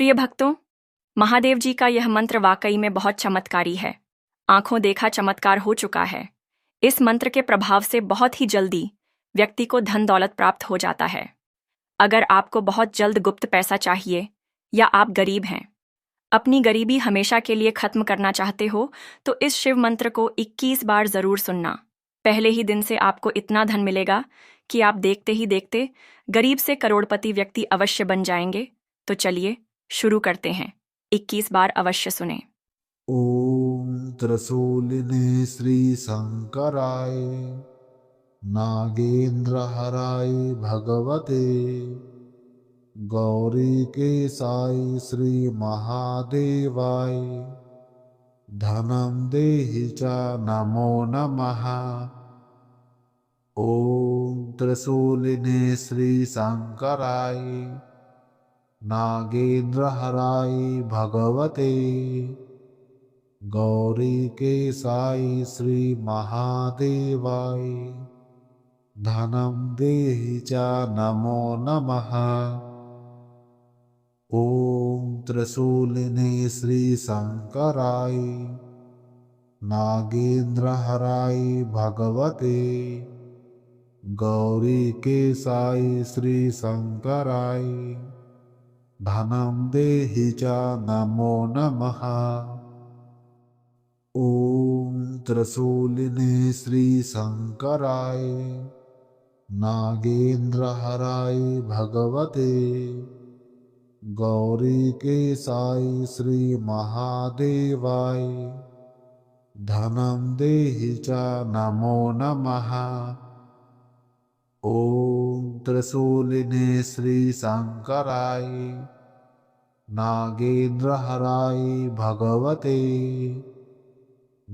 प्रिय भक्तों, महादेव जी का यह मंत्र वाकई में बहुत चमत्कारी है। आँखों देखा चमत्कार हो चुका है। इस मंत्र के प्रभाव से बहुत ही जल्दी व्यक्ति को धन दौलत प्राप्त हो जाता है। अगर आपको बहुत जल्द गुप्त पैसा चाहिए या आप गरीब हैं, अपनी गरीबी हमेशा के लिए खत्म करना चाहते हो तो इस शिव मंत्र को 21 बार ज़रूर सुनना। पहले ही दिन से आपको इतना धन मिलेगा कि आप देखते ही देखते गरीब से करोड़पति व्यक्ति अवश्य बन जाएँगे। तो चलिए शुरू करते हैं। 21 बार अवश्य सुने। ॐ त्रसूलिने श्रीशङ्कराय नागेन्द्रहराय भगवते गौरीकेशाय श्रीमहादेवाय धनं देहि च नमो नमः। ॐ त्रिशूलिने श्रीशङ्कराय नागेन्द्रहराय भगवते। गौरीकेशाय श्रीमहादेवाय। धनं देहि च नमो नमः। ॐ त्रिशूलिने श्रीशङ्कराय। नागेन्द्रहराय भगवते। गौरीकेशाय श्रीशङ्कराय धनं देहि च नमो नमः। ॐ त्रिशूलिने श्रीशङ्कराय नागेन्द्रहराय भगवते गौरीकेशाय श्रीमहादेवाय धनं देहि च नमो नमः ॐ त्रिशूलिने श्रीशङ्कराय नागेन्द्रहराय भगवते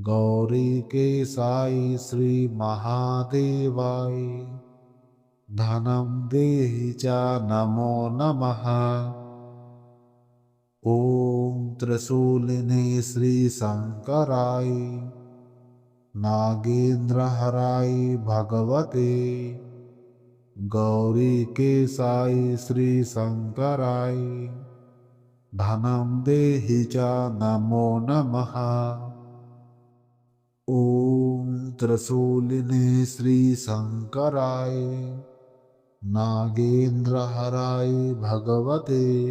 गौरीकेशाय श्रीमहादेवाय धनं देहि च नमो नमः। ॐ त्रिशूलिने श्रीशङ्कराय नागेन्द्रहराय भगवते गौरीकेशाय श्रीशङ्कराय धनं देहि च नमो नमः। ॐ त्रिशूलिने श्रीशङ्कराय नागेन्द्रहराय भगवते।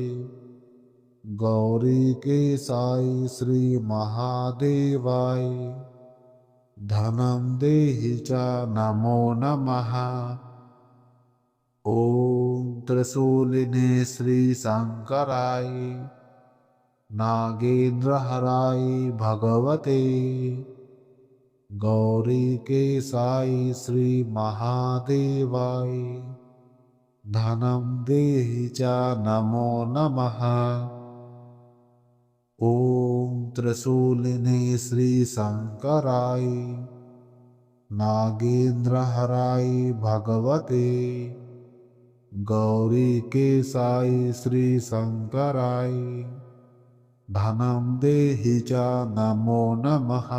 गौरीकेशाय श्रीमहादेवाय। धनं देहि च नमो नमः ॐ त्रिशूलिने श्रीशङ्कराय नागेन्द्रहराय भगवते गौरीकेशाय श्रीमहादेवाय धनं देहि च नमो नमः। ॐ त्रिशूलिने श्रीशङ्कराय नागेन्द्रहराय भगवते गौरीकेशाय श्रीशङ्कराय धनं देहि च नमो नमः।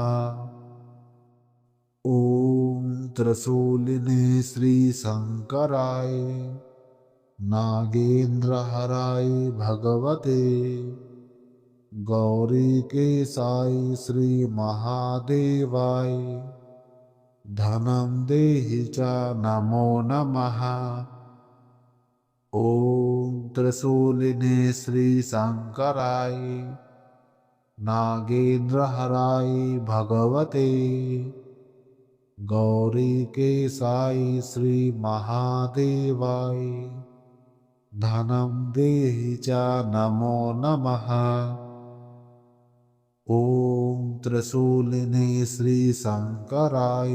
ॐ त्रिशूलिने श्रीशङ्कराय नागेन्द्रहराय भगवते गौरीकेशाय श्रीमहादेवाय। धनं देहि च नमो नमः ॐ त्रिशूलिने श्रीशङ्कराय नागेन्द्रहराय भगवते, गौरीकेशाय श्रीमहादेवाय धनं देहि च नमो नमः। ॐ त्रिशूलिने श्रीशङ्कराय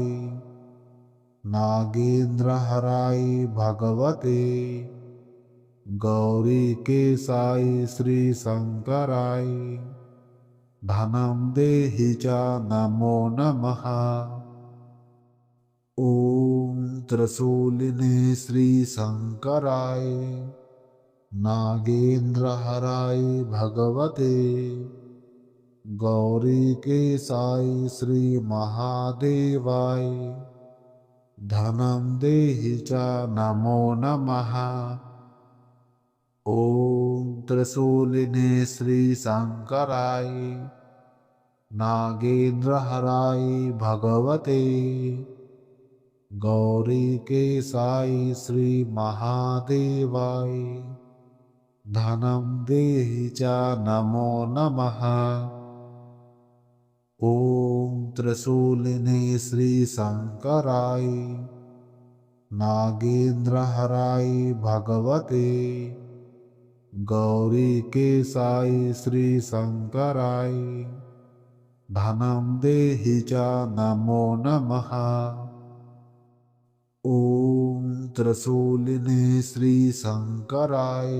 नागेन्द्रहराय भगवते। गौरीकेशाय श्रीशङ्कराय धनं देहि च नमो नमः। ॐ त्रिशूलिने श्रीशङ्कराय नागेन्द्रहराय भगवते। गौरीकेशाय श्रीमहादेवाय धनं देहि च नमो नमः ॐ त्रिशूलिने श्रीशङ्कराय नागेन्द्रहराय भगवते गौरीकेशाय श्रीमहादेवाय धनं देहि च नमो नमः। ॐ त्रिशूलिने श्रीशङ्कराय नागेन्द्रहराय भगवते गौरीकेशाय श्रीशङ्कराय धनं देहि च नमो नमः। ॐ त्रिशूलिने श्रीशङ्कराय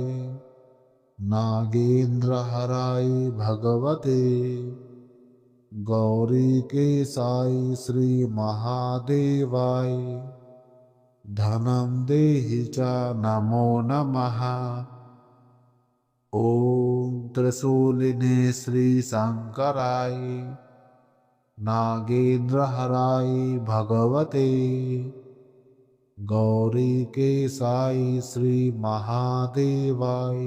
नागेन्द्रहराय भगवते। गौरीकेशाय श्रीमहादेवाय धनं देहि च नमो नमः ॐ त्रिशूलिने श्रीशङ्कराय नागेन्द्रहराय भगवते गौरीकेशाय श्रीमहादेवाय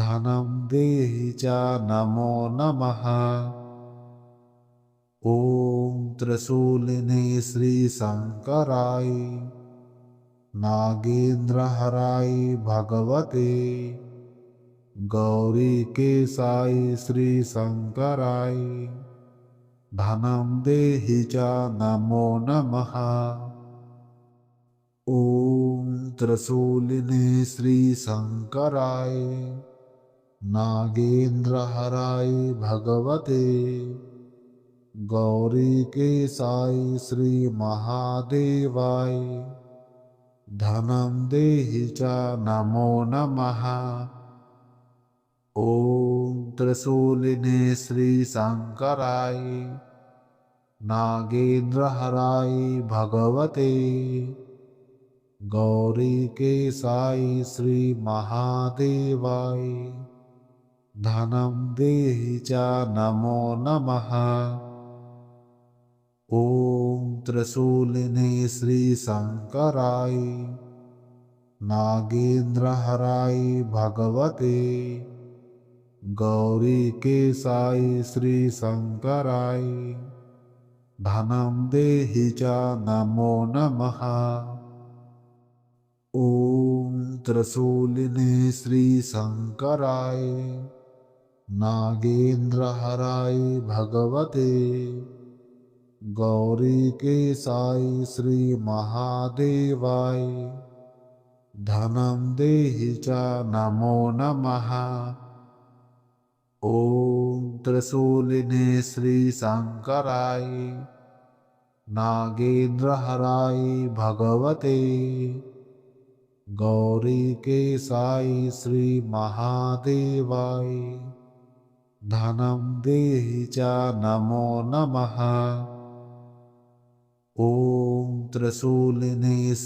धनं देहि च नमो नमः। ॐ त्रिशूलिने श्रीशङ्कराय नागेन्द्रहराय भगवते गौरीकेशाय श्रीशङ्कराय। धनं देहि च नमो नमः। ॐ त्रिशूलिने श्रीशङ्कराय। नागेन्द्रहराय भगवते। गौरीकेशाय श्रीमहादेवाय। धनं देहि च नमो नमः ॐ त्रिशूलिने श्रीशङ्कराय नागेन्द्रहराय भगवते गौरीकेशाय श्रीमहादेवाय धनं देहि च नमो नमः। ॐ त्रिशूलिने श्रीशङ्कराय नागेन्द्रहराय भगवते गौरीकेशाय श्रीशङ्कराय धनं देहि च नमो नमः। ॐ त्रिशूलिने श्रीशङ्कराय नागेन्द्रहराय भगवते। गौरीकेशाय श्रीमहादेवाय धनं देहि च नमो नमः ॐ त्रिशूलिने श्रीशङ्कराय नागेन्द्रहराय भगवते गौरीकेशाय श्रीमहादेवाय धनं देहि च नमो नमः। ॐ त्रिशूलिने